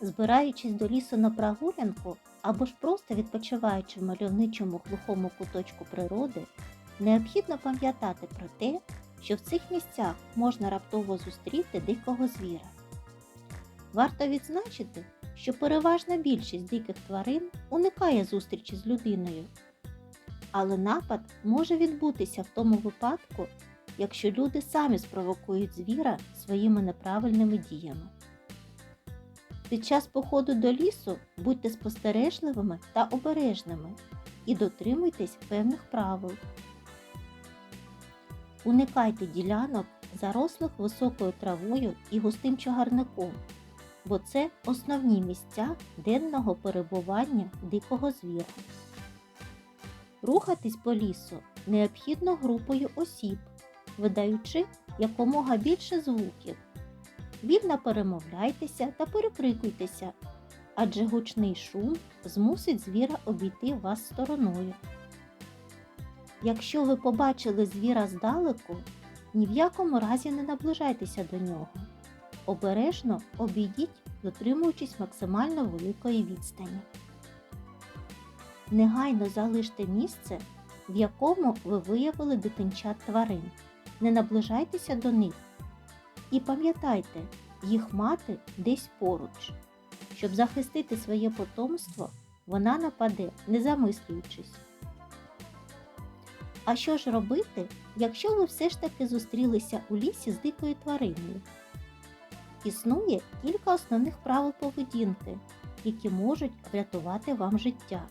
Збираючись до лісу на прогулянку або ж просто відпочиваючи в мальовничому глухому куточку природи, необхідно пам'ятати про те, що в цих місцях можна раптово зустріти дикого звіра. Варто відзначити, що переважна більшість диких тварин уникає зустрічі з людиною, але напад може відбутися в тому випадку, якщо люди самі спровокують звіра своїми неправильними діями. Під час походу до лісу будьте спостережливими та обережними і дотримуйтесь певних правил. Уникайте ділянок, зарослих високою травою і густим чагарником, бо це основні місця денного перебування дикого звіра. Рухатись по лісу необхідно групою осіб, видаючи якомога більше звуків. Вільно перемовляйтеся та перекрикуйтеся, адже гучний шум змусить звіра обійти вас стороною. Якщо ви побачили звіра здалеку, ні в якому разі не наближайтеся до нього. Обережно обійдіть, дотримуючись максимально великої відстані. Негайно залиште місце, в якому ви виявили дитинчат тварин. Не наближайтеся до них. І пам'ятайте, їх мати десь поруч. Щоб захистити своє потомство, вона нападе, не замислюючись. А що ж робити, якщо ви все ж таки зустрілися у лісі з дикою твариною? Існує кілька основних правил поведінки, які можуть врятувати вам життя.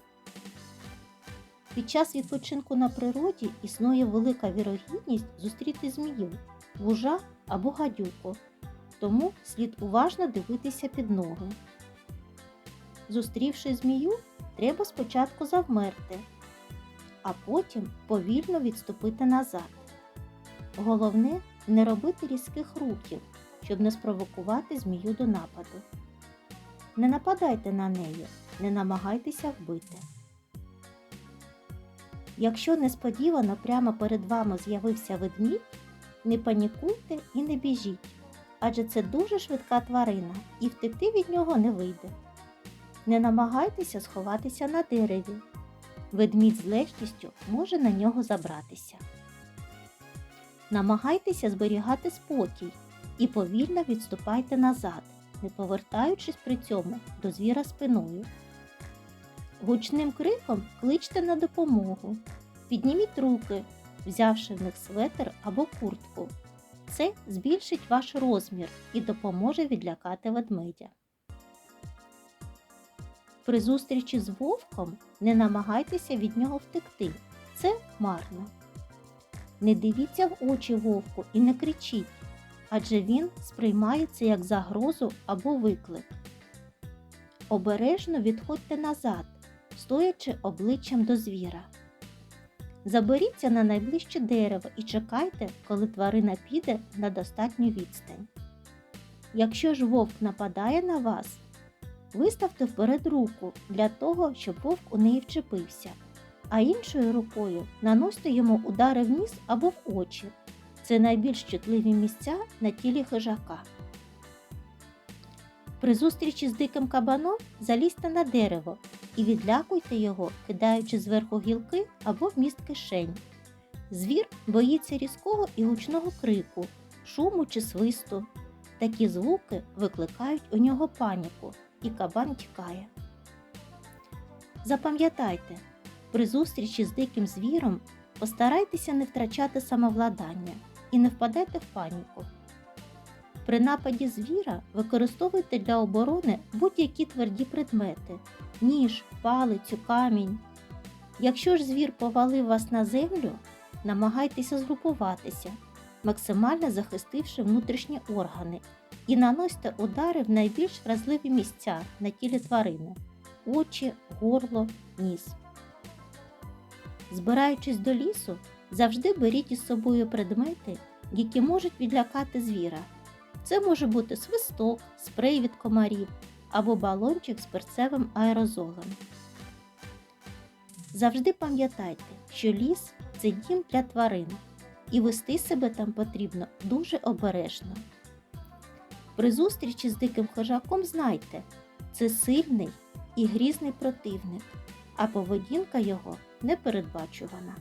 Під час відпочинку на природі існує велика вірогідність зустріти змію, вужа або гадюку, тому слід уважно дивитися під ноги. Зустрівши змію, треба спочатку завмерти, а потім повільно відступити назад. Головне не робити різких рухів, щоб не спровокувати змію до нападу. Не нападайте на неї, не намагайтеся вбити. Якщо несподівано прямо перед вами з'явився ведмідь, не панікуйте і не біжіть, адже це дуже швидка тварина і втекти від нього не вийде. Не намагайтеся сховатися на дереві. Ведмідь з легкістю може на нього забратися. Намагайтеся зберігати спокій і повільно відступайте назад, не повертаючись при цьому до звіра спиною. Гучним криком кличте на допомогу. Підніміть руки, взявши в них светр або куртку. Це збільшить ваш розмір і допоможе відлякати ведмедя. При зустрічі з вовком не намагайтеся від нього втекти. Це марно. Не дивіться в очі вовку і не кричіть, адже він сприймається як загрозу або виклик. Обережно відходьте назад, стоячи обличчям до звіра. Заберіться на найближче дерево і чекайте, коли тварина піде на достатню відстань. Якщо ж вовк нападає на вас, виставте вперед руку для того, щоб вовк у неї вчепився, а іншою рукою наносьте йому удари в ніс або в очі. Це найбільш чутливі місця на тілі хижака. При зустрічі з диким кабаном залізьте на дерево і відлякуйте його, кидаючи зверху гілки або вміст кишень. Звір боїться різкого і гучного крику, шуму чи свисту. Такі звуки викликають у нього паніку, і кабан тікає. Запам'ятайте, при зустрічі з диким звіром постарайтеся не втрачати самовладання і не впадайте в паніку. При нападі звіра використовуйте для оборони будь-які тверді предмети ніж, палицю, камінь. Якщо ж звір повалив вас на землю, намагайтеся згрупуватися, максимально захистивши внутрішні органи, і наносьте удари в найбільш вразливі місця на тілі тварини очі, горло, ніс. Збираючись до лісу, завжди беріть із собою предмети, які можуть відлякати звіра. Це може бути свисток, спрей від комарів або балончик з перцевим аерозолем. Завжди пам'ятайте, що ліс це дім для тварин, і вести себе там потрібно дуже обережно. При зустрічі з диким хижаком знайте, це сильний і грізний противник, а поведінка його непередбачувана.